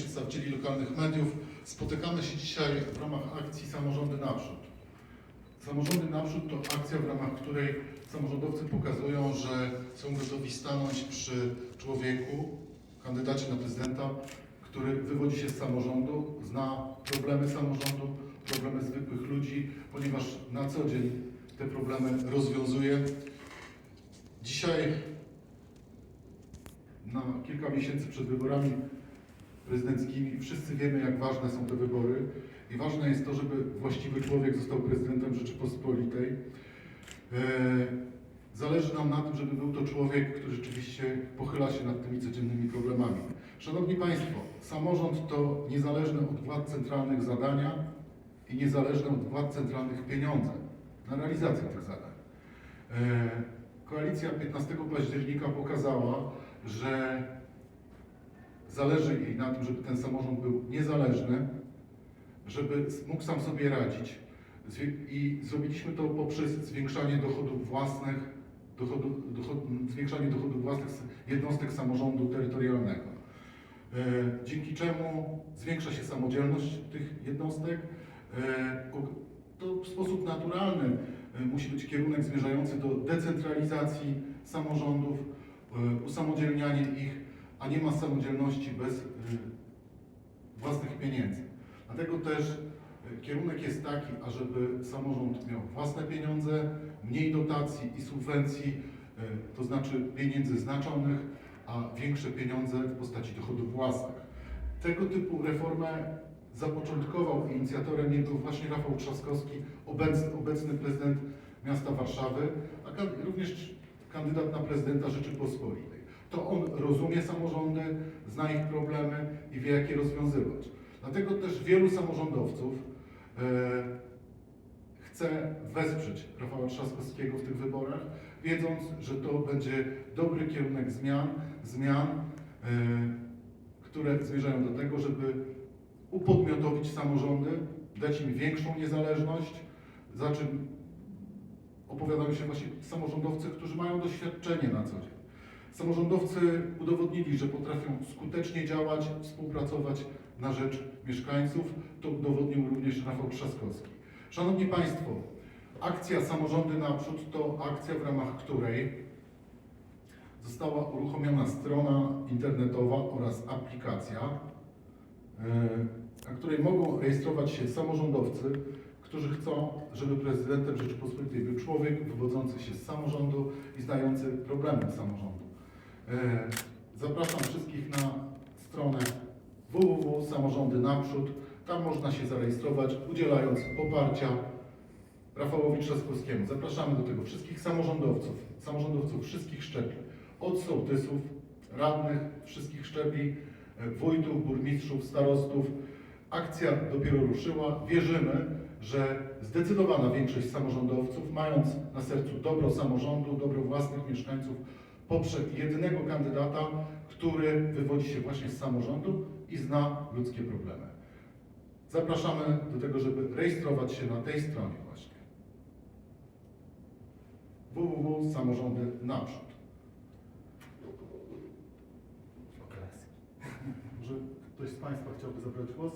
przedstawicieli lokalnych mediów. Spotykamy się dzisiaj w ramach akcji Samorządy Naprzód. Samorządy Naprzód to akcja, w ramach której samorządowcy pokazują, że są gotowi stanąć przy człowieku, kandydacie na prezydenta, który wywodzi się z samorządu, zna problemy samorządu, problemy zwykłych ludzi, ponieważ na co dzień te problemy rozwiązuje. Dzisiaj, na kilka miesięcy przed wyborami prezydenckimi, wszyscy wiemy, jak ważne są te wybory i ważne jest to, żeby właściwy człowiek został prezydentem Rzeczypospolitej. E, Zależy nam na tym, żeby był to człowiek, który rzeczywiście pochyla się nad tymi codziennymi problemami. Szanowni Państwo, samorząd to niezależne od władz centralnych zadania i niezależne od władz centralnych pieniądze na realizację tych zadań. E, Koalicja 15 października pokazała, że zależy jej na tym, żeby ten samorząd był niezależny, żeby mógł sam sobie radzić. I zrobiliśmy to poprzez zwiększanie dochodów własnych, dochod, zwiększanie dochodów własnych jednostek samorządu terytorialnego. E, dzięki czemu zwiększa się samodzielność tych jednostek. E, to w sposób naturalny e, musi być kierunek zmierzający do decentralizacji samorządów, usamodzielnianie ich, a nie ma samodzielności bez e, własnych pieniędzy. Dlatego też e, kierunek jest taki, ażeby samorząd miał własne pieniądze, mniej dotacji i subwencji, e, to znaczy pieniędzy znaczonych, a większe pieniądze w postaci dochodów własnych. Tego typu reformę zapoczątkował inicjatorem jej był właśnie Rafał Trzaskowski, obecny, obecny prezydent miasta Warszawy, a również kandydat na prezydenta Rzeczypospolitej. To on rozumie samorządy, zna ich problemy i wie, jak je rozwiązywać. Dlatego też wielu samorządowców e, chce wesprzeć Rafała Trzaskowskiego w tych wyborach, wiedząc, że to będzie dobry kierunek zmian, zmian, e, które zmierzają do tego, żeby upodmiotowić samorządy, dać im większą niezależność, za czym opowiadają się właśnie samorządowcy, którzy mają doświadczenie na co dzień. Samorządowcy udowodnili, że potrafią skutecznie działać, współpracować na rzecz mieszkańców. To udowodnił również Rafał Trzaskowski. Szanowni Państwo, akcja Samorządy Naprzód to akcja, w ramach której została uruchomiona strona internetowa oraz aplikacja, e, na której mogą rejestrować się samorządowcy, którzy chcą, żeby prezydentem Rzeczypospolitej był człowiek wywodzący się z samorządu i znający problemy samorządu. E, Zapraszam wszystkich na stronę www.samorządy naprzód. Tam można się zarejestrować, udzielając poparcia Rafałowi Trzaskowskiemu. Zapraszamy do tego wszystkich samorządowców, samorządowców wszystkich szczebli, od sołtysów, radnych wszystkich szczebli, e, wójtów, burmistrzów, starostów. Akcja dopiero ruszyła. Wierzymy, że zdecydowana większość samorządowców, mając na sercu dobro samorządu, dobro własnych mieszkańców, poprze jednego kandydata, który wywodzi się właśnie z samorządu i zna ludzkie problemy. Zapraszamy do tego, żeby rejestrować się na tej stronie właśnie. www.samorządy naprzód. Może ktoś z Państwa chciałby zabrać głos?